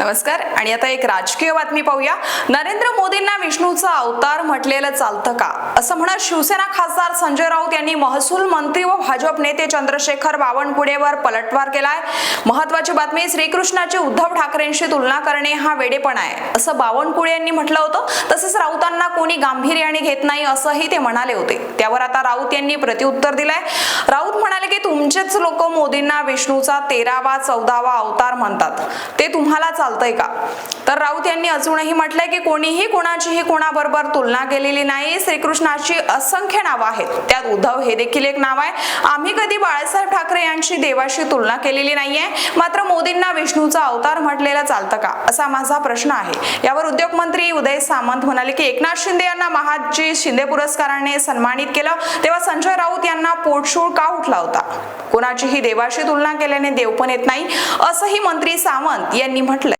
नमस्कार आणि आता एक राजकीय बातमी पाहूया. नरेंद्र मोदींना विष्णूचा अवतार म्हटलेलं चालतं का? असं म्हणत शिवसेना खासदार संजय राऊत यांनी महसूल मंत्री व भाजप नेते चंद्रशेखर बावनकुळेवर पलटवार केलाय. महत्वाची बातमी श्रीकृष्णाची उद्धव ठाकरेंशी तुलना करणे हा वेडेपणा आहे. असं बावनकुळे यांनी म्हटलं होतं. तसंच राऊतांना कोणी गांभीर्याने घेत नाही असंही ते म्हणाले होते. त्यावर आता राऊत यांनी प्रत्युत्तर दिलंय. राऊत म्हणाले की तुमचेच लोक मोदींना विष्णूचा तेरावा चौदावा अवतार म्हणतात. ते तुम्हाला चालतंय का? तर राऊत यांनी अजूनही म्हटलंय की कोणीही कोणाचीही कोणाबरोबर तुलना केलेली नाही. श्रीकृष्णाची असंख्य नावं आहेत. त्यात उद्धव हे देखील एक नाव आहे. आम्ही कधी बाळासाहेब ठाकरे यांची देवाशी तुलना केलेली नाहीये. मात्र मोदींना विष्णूचा अवतार म्हटलेलं चालतं का? असा माझा प्रश्न आहे. यावर उद्योग मंत्री उदय सामंत म्हणाले की एकनाथ शिंदे यांना महाजी शिंदे पुरस्काराने सन्मानित केलं. तेव्हा संजय राऊत यांना पोटशूळ का उठला होता? कोणाचीही देवाशी तुलना केल्याने देव पण येत नाही असंही मंत्री सामंत यांनी म्हटलं